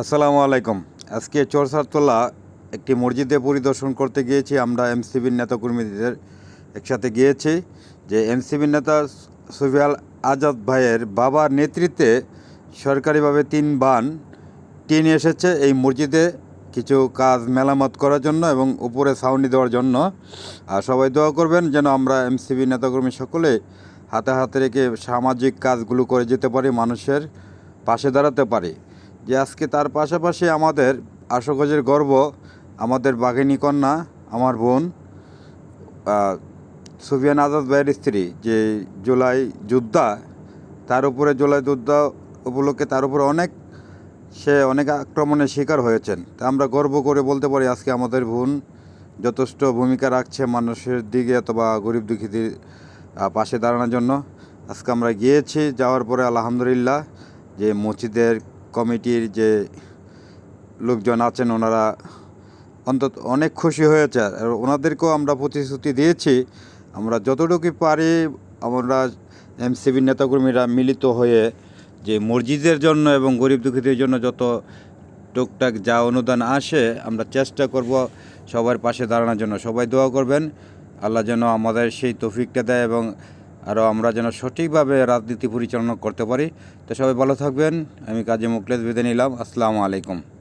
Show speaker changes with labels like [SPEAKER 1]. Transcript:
[SPEAKER 1] আসসালামু আলাইকুম। আজকে চরসারতলা একটি মসজিদে পরিদর্শন করতে গিয়েছি। আমরা এমসিবির নেতাকর্মীদের একসাথে গিয়েছি যে এমসিবির নেতা সুফিয়াল আজাদ ভাইয়ের বাবার নেতৃত্বে সরকারিভাবে তিন বান টিন এসেছে এই মসজিদে কিছু কাজ মেরামত করার জন্য এবং উপরে ছাউনি দেওয়ার জন্য। আর সবাই দোয়া করবেন যেন আমরা এমসিবি নেতাকর্মী সকলে হাতে হাতে রেখে সামাজিক কাজগুলো করে যেতে পারি, মানুষের পাশে দাঁড়াতে পারি। যে আজকে তার পাশাপাশি আমাদের আশোকজের গর্ব, আমাদের বাঘিনী কন্যা, আমার বোন সুফিয়ান আজাদ ভাইয়ের স্ত্রী, যে জুলাই যোদ্ধা, তার উপরে জুলাই যোদ্ধা উপলক্ষে তার উপরে অনেক সে অনেক আক্রমণের শিকার হয়েছেন। তা আমরা গর্ব করে বলতে পারি আজকে আমাদের বোন যথেষ্ট ভূমিকা রাখছে মানুষের দিকে অথবা গরিব দুঃখীদের পাশে দাঁড়ানোর জন্য। আজকে আমরা গিয়েছি, যাওয়ার পরে আলহামদুলিল্লাহ যে মসজিদের কমিটির যে লোকজন আছেন, ওনারা অন্তত অনেক খুশি হয়েছে। আর ওনাদেরকেও আমরা প্রতিশ্রুতি দিয়েছি, আমরা যতটুকু পারি আমরা এমসিবির নেতাকর্মীরা মিলিত হয়ে যে মসজিদের জন্য এবং গরিব দুঃখীদের জন্য যত টুকটাক যা অনুদান আসে, আমরা চেষ্টা করব সবার পাশে দাঁড়ানোর জন্য। সবাই দোয়া করবেন, আল্লাহ যেন আমাদের সেই তফিকটা দেয় এবং আরও আমরা যেন সঠিকভাবে রাজনীতি পরিচালনা করতে পারি। তো সবাই ভালো থাকবেন। আমি কাজে মুকলেশ বেঁধে নিলাম। আসসালামু আলাইকুম।